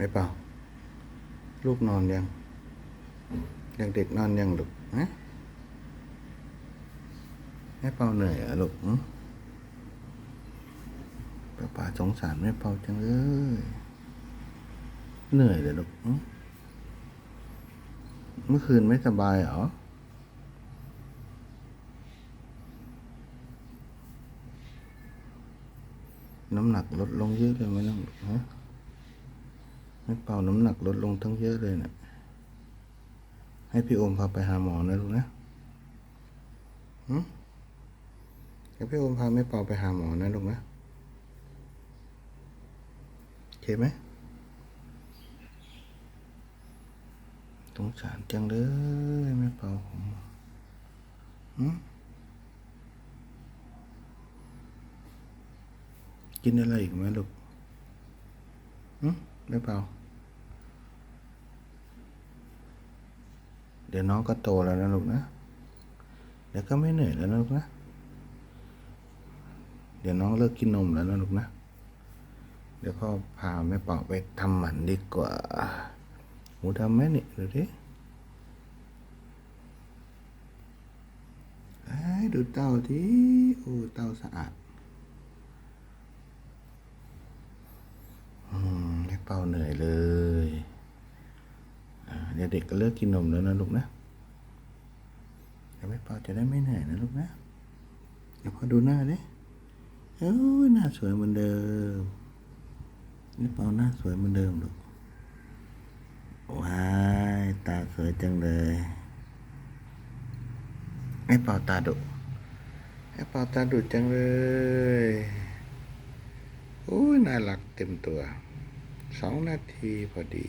ไม่เปล่า ลูกนอนยัง ยังเด็กนอนยังลูกฮะแม่เปาเหนื่อยอะลูกป้าป่าสงสารแม่เปาจังเลยเหนื่อยเลยลูกเมื่อคืนไม่สบายเหรอน้ำหนักลดลงเยอะเลยไหมน้องฮะ ไม่เป่าน้ำหนักลดลงทั้งเยอะเลยเนะี่ยให้พี่โอมพาไปหาหมอนะลูกนะหืมให้พี่โอมพาไม่เป่าไปหาหมอนะลูกนะโอเคไหมสงสารจังเลยไม่เป่าผมหืมกินอะไรอีกไหมลูกหืมได้เป่า เดี๋ยวน้องก็โตแล้วนะลูกนะ เดี๋ยวก็ไม่เหนื่อยแล้วนะลูกนะ เดี๋ยวน้องเลิกกินนมแล้วนะลูกนะ เดี๋ยวพ่อพาแม่เป่าไปทำหมันดีกว่า หมูทำไหมนี่ดูดิเอ้ยดูเต้าทีโอ้เต้าสะอาดอืมให้เป่าเหนื่อยเลย ดี๋ยวเด็กก็เลิกกินนมแล้วนะลูกนะเดี๋ยวแม่เปาจะได้ไม่เหนื่อยนะลูกนะ เดี๋ยวพอดูหน้าดิเอ้ยหน้าสวยเหมือนเดิมแม่เปาหน้าสวยเหมือนเดิมลูกว้ายตาสวยจังเลยแม่เปาตาดุแม่เปาตาดุจังเลยโอ้ยน่ารักเต็มตัวสองนาทีพอดี